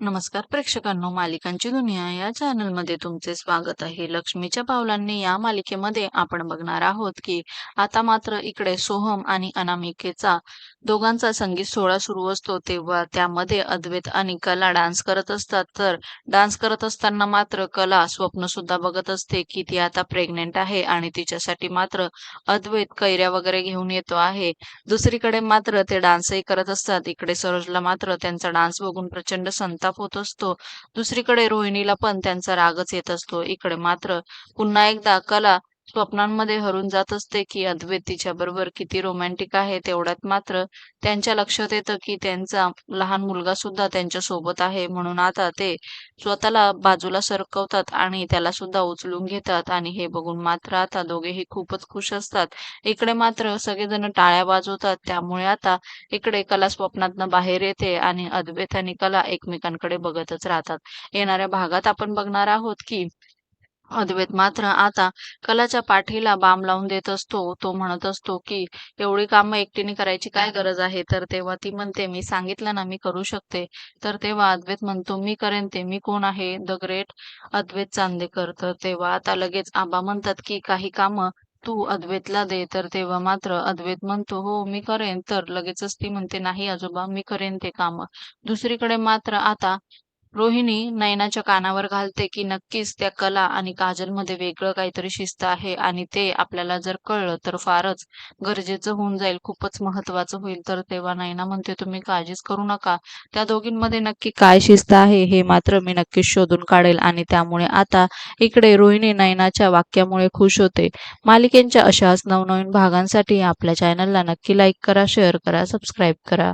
नमस्कार प्रेक्षकांनो मालिकांची दुनिया या चॅनलमध्ये तुमचे स्वागत आहे. लक्ष्मीच्या पावलांनी या मालिकेमध्ये आपण बघणार आहोत की आता मात्र इकडे सोहम आणि अनामिकेचा दोघांचा संगीत सोहळा सुरू असतो. तेव्हा त्यामध्ये अद्वैत आणि कला डान्स करत असतात. तर डान्स करत असताना मात्र कला स्वप्न सुद्धा बघत असते की ती आता प्रेग्नेंट आहे आणि तिच्यासाठी मात्र अद्वैत कैऱ्या वगैरे घेऊन येतो आहे. दुसरीकडे मात्र ते डान्सही करत असतात. इकडे सरोजला मात्र त्यांचा डान्स बघून प्रचंड संताप होत असतो. दुसरीकडे रोहिणीला पण त्यांचा रागच येत असतो. इकडे मात्र पुन्हा एकदा कला स्वप्नांमध्ये हरून जात असते की अद्वैत तिच्या बरोबर किती रोमॅन्टिक आहे तेवढ्यात मात्र त्यांच्या लक्षात येतं की त्यांचा लहान मुलगा सुद्धा त्यांच्यासोबत आहे म्हणून आता ते स्वतःला बाजूला सरकवतात आणि त्याला सुद्धा उचलून घेतात आणि हे बघून मात्र आता दोघेही खूपच खुश असतात. इकडे मात्र सगळेजण टाळ्या वाजवतात. त्यामुळे आता इकडे कला स्वप्नातनं बाहेर येते आणि अद्वैत आणि कला एकमेकांकडे बघतच राहतात. येणाऱ्या भागात आपण बघणार आहोत की अद्वैत मात्र आता कलाच्या पाठीला बाम लावून देत असतो. तो म्हणत असतो की एवढी कामं एकटीने करायची काय गरज आहे? तर तेव्हा ती म्हणते मी सांगितलं ना मी करू शकते. तर तेव्हा अद्वैत म्हणतो मी करेन ते. मी कोण आहे? The great Advait Chandekar. तर तेव्हा आता लगेच आबा म्हणतात की काही कामं तू अद्वैतला दे. तर तेव्हा मात्र अद्वैत म्हणतो हो मी करेन. तर लगेचच ती म्हणते नाही आजोबा मी करेन ते काम. दुसरीकडे मात्र आता रोहिणी नयनाच्या कानावर घालते की नक्कीच त्या कला आणि काजलमध्ये वेगळं काहीतरी शिस्त आहे आणि ते आपल्याला जर कळलं तर फारच गरजेचं होऊन जाईल खूपच महत्वाचं होईल. तर तेव्हा नयना म्हणते तुम्ही काळजीच करू नका. त्या दोघींमध्ये नक्की काय शिस्त आहे हे मात्र मी नक्कीच शोधून काढेल आणि त्यामुळे आता इकडे रोहिणी नयनाच्या वाक्यामुळे खुश होते. मालिकेंच्या अशाच नवनवीन भागांसाठी आपल्या चॅनलला नक्की लाईक करा शेअर करा सबस्क्राईब करा.